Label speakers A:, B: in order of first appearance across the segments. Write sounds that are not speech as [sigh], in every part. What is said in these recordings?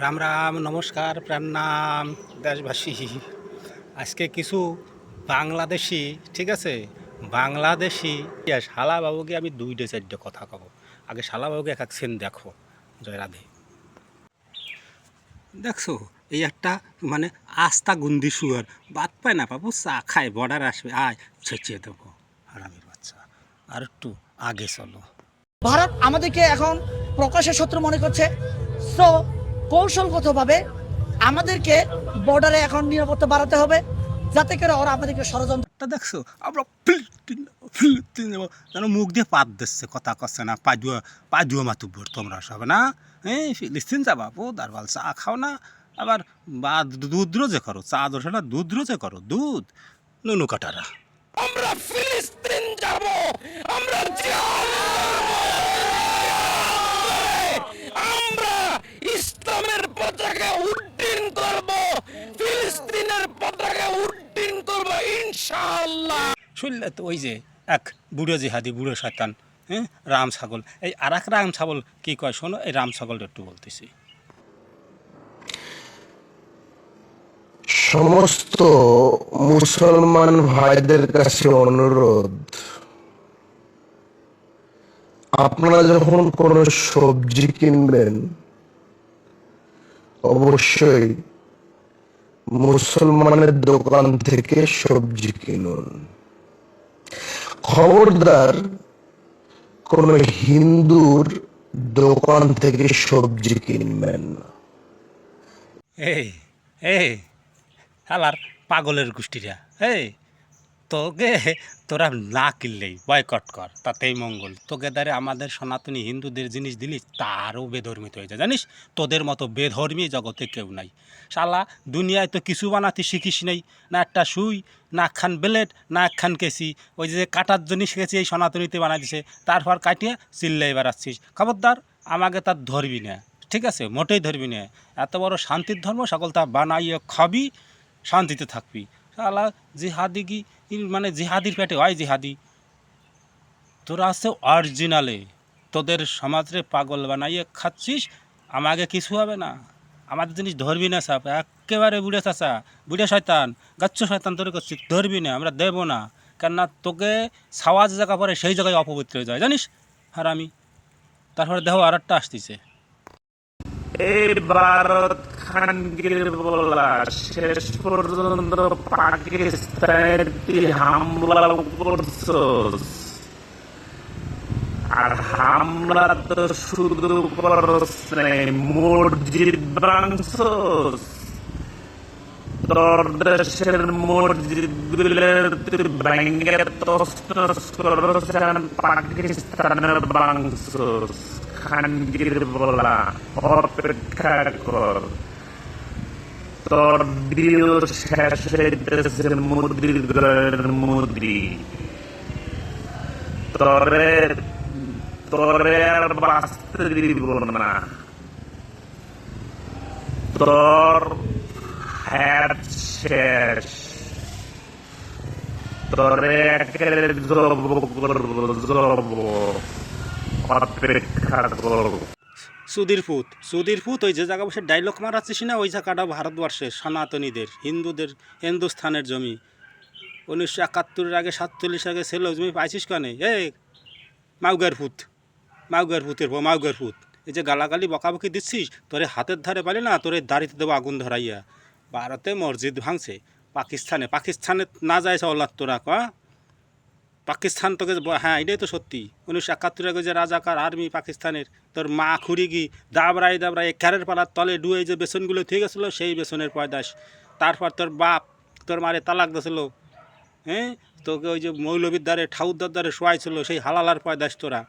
A: রাম রাম নমস্কার প্রাণাম দেশবাসী। আজকে কিছু বাংলাদেশি ঠিক আছে? বাংলাদেশি ইয়া, শালাবাবুকে আমি দুইটা চারটে কথা কব। আগে শালাবাবুকে এক এক সেন দেখো জয় রাধে। দেখছ? এই একটা মানে আস্তা গুন্দি শুয়ার। বাদ পায় না বাবু চা খায় বর্ডার আসবে আয় ছেঁচিয়ে দেবো। হারামির বাচ্চা। আর একটু আগে চলো।
B: ভারত আমাদেরকে এখন প্রকাশের শত্রু মনে করছে। সো কৌশলগতভাবে আমাদেরকে বর্ডারে এখন নিরাপত্তা বাড়াতে হবে যাতে করে ওরা আমাদেরকে
A: ষড়যন্ত্রটা দেখছ আমরা ফিলিস্তিন ফিলিস্তিন যেন মুখ দিয়ে পাত দিচ্ছে কথা কচ্ছে না পাজুয়া পাজুয়া মাতুব্বর তোমরা সব না? এই ফিলিস্তিন যাবা ও দারবাল চা খাও না আবার বা দুধ রোজে করো চা দোষা না দুধ রোজে করো দুধ নুনু কাটারা।
C: আমরা ফিলিস্তিন যাব আমরা জিহাদ আমরা
A: শুনলে তো ওই যে এক বুড়ো জিহাদি, বুড়ো শয়তান হ্যাঁ রাম ছাগল। এই আর এক রাম ছাগল কী কয়, শোনো, এই রাম ছাগলটা একটু বলতেছি।
D: সমস্ত মুসলমান ভাইদের কাছে অনুরোধ, আপনারা যখন কোনো সবজি কিনবেন, অবশ্যই মুসলমানের দোকান থেকে সবজি কিনুন। খবরদার কোন হিন্দুর দোকান থেকে সবজি কিনবেন না।
A: এই এই পাগলের গোষ্ঠীরা এই। তোকে, তোরা না কিনলেই বয়কট কর, তাতেই মঙ্গল। তোকে দ্বারে আমাদের সনাতনী হিন্দুদের জিনিস দিলিস তারও বেধর্মিত হয়ে যায় জানিস, তোদের মতো বেধর্মী জগতে কেউ নাই। শালা, দুনিয়ায় তো কিছু বানাতে শিখিস নেই। না একটা সুই, না একখান বেলেট না একখান কেসি ওই যে কাটার জন্য শিখেছি এই সনাতনীতে বানাই দিছে। তারপর কাটিয়ে চিল্লাই বেড়াচ্ছিস। খবরদার, আমাকে তার ধরবি না। ঠিক আছে? মোটেই ধরবি না। এত বড় শান্তির ধর্ম সকল তা বানাইয়ে খাবি, শান্তিতে থাকবি। শালা, জিহাদি কি মানে জিহাদির পেটে হয় জিহাদি? তোরা আছে অরিজিনালে, তোদের সমাজরে পাগল বানাইয়ে খাচ্ছিস, আমাকে কিছু হবে না। আমাদের জিনিস ধরবি না সাপ, একেবারে বুড়ে চাচা, বুড়ে শয়তান, গাচ্ছ শয়তান তোর করছিস ধরবি না, আমরা দেবো না। কেননা তোকে সাওয়াজ জায়গা পরে সেই জায়গায় অপবিত্র হয়ে যায়, জানিস? আর হারামি। তারপরে দেহ আর একটা আসতেছে।
E: এই ভারত খানগির বলা শেষ পর্যন্ত পাকিস্তানের হামলা করছস আর হামলা তো শুধু নাই, মসজিদ ভাঙছস তোর দেশের মসজিদগুলোর তুই ভেঙে তস্তস আর পাকিস্তানের ভাঙছস খানগির বলা অপেক্ষা কর। দিল শেষ হইতেছে মুদ্রির ঘরের মুদ্রি তোরে তোরে আর বাঁচতে দিব না তোর হ্যাট শেষ তোরে অপেক্ষা করব
A: সুধীর ফুত ওই যে জায়গা বসে ডায়লগ মারাচ্ছিস না ওই জায়গাটা ভারতবর্ষের সনাতনীদের, হিন্দুদের, হিন্দুস্থানের জমি। উনিশশো একাত্তরের আগে, সাতচল্লিশ আগে ছিল জমি পাইছিস কানে? এ মাউগার ফুত মাউগার ফুতের পর মাউগার ফুত এই যে গালাগালি, বকাবকি দিচ্ছিস, তোরে হাতের ধারে পালি না, তোরে দাড়িতে দেবো আগুন ধরাইয়া। ভারতে মসজিদ ভাঙছে, পাকিস্তানে পাকিস্তানে না যায় সল্লাদ তোরা কা? পাকিস্তান তোকে হ্যাঁ এটাই তো সত্যি। উনিশশো একাত্তর আগে যে রাজাকার আর্মি পাকিস্তানের, তোর মা খুঁড়ি গি দাবরাই দাবরাই ক্যারের পালার তলে ডুয়ে যে বেসনগুলো থেকে গেছিল, সেই বেসনের পয়দাস। তারপর তোর বাপ তোর মারে তালাক দিয়েছিল। হ্যাঁ তোকে ওই যে মৌলবীর দ্বারে ঠাউদ্দার দ্বারে শোয়াইছিল, সেই হালালার পয়দাস তোরা।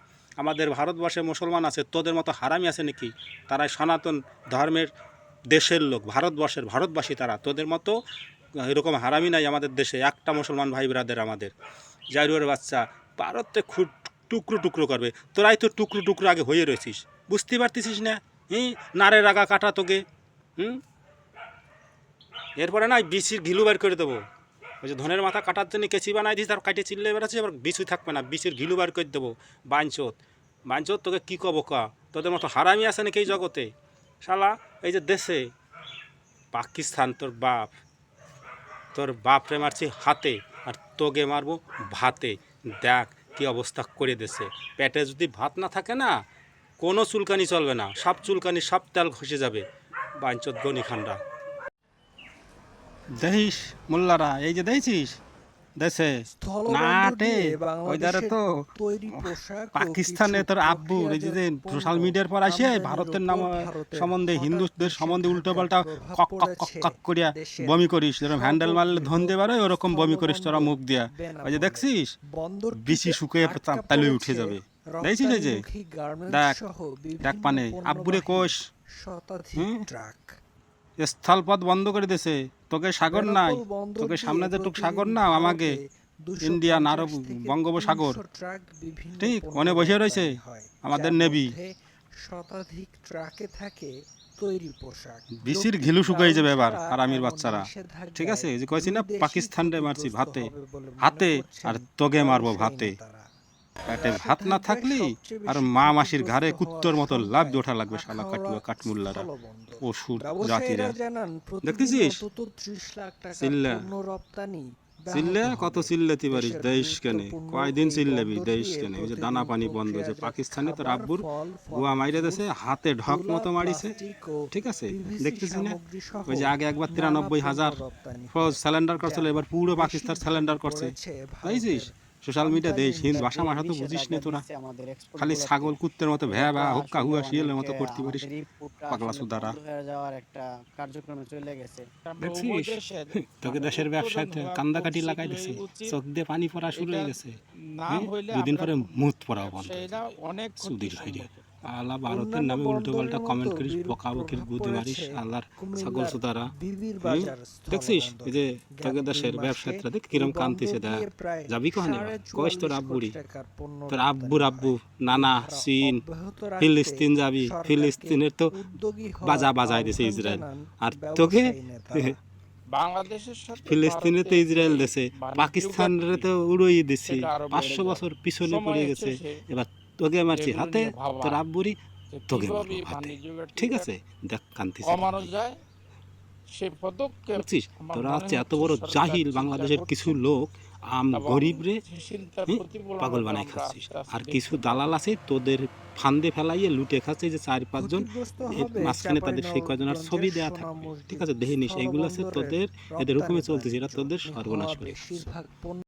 A: আমাদের ভারতবর্ষে মুসলমান আছে, তোদের মতো হারামি আছে নাকি? তারা সনাতন ধর্মের দেশের লোক, ভারতবর্ষের ভারতবাসী তারা। তোদের মতো এরকম হারামি নাই আমাদের দেশে, একটা মুসলমান ভাই ব্রাদের আমাদের। জাইরুয়ার বাচ্চা ভারতে খুব টুকরো টুকরো করবে। তোরাই তো টুকরো টুকরো আগে হয়ে রয়েছিস বুঝতে পারতেছিস না? হুম? নারে রাগা কাটা তোকে। হুম? এরপরে না বিচির ঘিলু বের করে দেবো। ওই যে ধনের মাথা কাটার জন্য কেচি বানাই দিস তার কাটে চিল্লে বেড়াচ্ছিস আবার বিচু থাকবে না। বিচির ঘিলু বের করে দেবো। বাঞ্চত। বাঞ্চত তোকে কী কব কা? তোদের মতো হারামি আছে নাকি এই জগতে? শালা, এই যে দেশে। পাকিস্তান তোর বাপ। তোর বাপ রে মারছি হাতে। আর তোকে মারবো ভাতে। দেখ কি অবস্থা করে দেছে পেটে যদি ভাত না থাকে না, কোনো চুলকানি চলবে না। সব চুলকানি, সব তেল ঘষে যাবে। বাঞ্চত গনি খানরা। দেখিস মোল্লারা, এই যে দেখছিস? দেশে নাটে ওই ধারে তো পাকিস্তানে তোর আব্বু এই যে সোশ্যাল মিডিয়ার পর আসে ভারতের নাম সম্বন্ধে হিন্দুদের সম্বন্ধে উল্টো পাল্টা কক কক কক কক করিয়া বমি করিস যেরকম হ্যান্ডেল মারলে ধন দিয়ে পারে ওরকম বমি করিস তোরা মুখ দিয়া। ওই যে দেখছিস? বিচি শুকিয়ে তালুই উঠে যাবে। দেখছিস এই যে? দেখ দেখ পানে আব্বুরে কোষ। হুম? স্থলপথ বন্ধ করে দিয়েছে। তোকে সাগর নাই তোকে সামনে যে টুক সাগর না আমাকে ইন্ডিয়ান আরব বঙ্গোপসাগর। ঠিক মনে বসে রয়েছে। আমাদের নেভি।
F: শতাধিক ট্রাকে থাকে তৈরি পোশাক।
A: বিসির ঘিলু শুকাই যাবে এবার আরামির বাচ্চারা। ঠিক আছে যে কইছি না পাকিস্তান রে মারছি ভাতে। হাতে আর তোকে মারবো ভাতে। পেটে ভাত না থাকলে আর মা মাসির ঘাড়ে কুত্তর মতো লাভ ওঠা লাগবে শালা কাটুয়া কাঠমুল্লারা অসুর জাতিরা। দেখতেছিস? চিল্লা। চিল্লে কত চিল্লাতে পারিস দেশ কেনে? কয়দিন চিল্লাবি দেশ কেনে? ওই যে দানা পানি বন্ধ হয়েছে পাকিস্তানে তোর আব্বুর গোয়া মাইরে দেছে হাতে ঢক মতো মারিছে। ঠিক আছে? দেখতেছি না? ওই যে আগে একবার তিরানব্বই হাজার ফৌজ স্যালেন্ডার করছিল, এবার পুরো পাকিস্তান স্যালেন্ডার করছে। বুঝছিস সোশ্যাল মিডিয়া দেশ হিন্দ ভাষা ভাষা তো বুঝিস না তোরা। খালি ছাগল কুত্তের মতো ভ্যা ভ্যা হুক্কা হুয়া শিয়ালের মতো করতে পারিস। পাগলা সুদারা
G: যাওয়ার একটা কার্যক্রমে চলে গেছে।
A: দেখছিস তোকে দেশের ব্যবসায় কান্দাকাটি লাগাই দিছে। চোখ দিয়ে পানি পড়া শুরু হয়ে গেছে? দুদিন পরে মুত পড়াও বন্ধ
C: অনেক
A: হয়ে ভাইরে আল্লাহ ভারতের নামে উল্টো পাল্টা কমেন্ট করিস বকা বকির গুদে মারিস আল্লাহর ছাগল?
F: বাজার
A: দেখছিস? এই যে তোকে দেশের ব্যবসায়ীরা দেখ কিরম কান্তিছে দেখ। যাবি কখনো কইস তোর আব্বুরি? তোর আব্বুর আব্বু নানা চীন ফিলিস্তিন যাবি ফিলিস্তিনের তো বাজা বাজাই দিছে ইসরায়েল। আর তোকে [laughs]
C: বাংলাদেশের
A: ফিলিস্তিনে তো ইসরায়েল দেশে পাকিস্তানের তো উড়িয়ে দিছি পাঁচশো বছর পিছনে পড়ে গেছে। এবার তোকে মারছি হাতে তোর আব্বুরি তোকে মারবো হাতে ঠিক আছে দেখ
C: সে পদক্ষেপ
A: তোরা হচ্ছে এত বড় জাহিল বাংলাদেশের কিছু লোক আম গরিব রে পাগল
C: আস্তে
A: খাচ্ছিস। আর কিছু দালাল আছে তোদের ফান্দে ফেলাইয়ে লুটে খাচ্ছে যে চার পাঁচজন মাঝখানে তাদের সেই কজন আর ছবি দেওয়া থাকবে। ঠিক আছে দেখে নিস এইগুলো আছে তোদের এদের হুকুমে চলতেছে এরা তোদের সর্বনাশ করে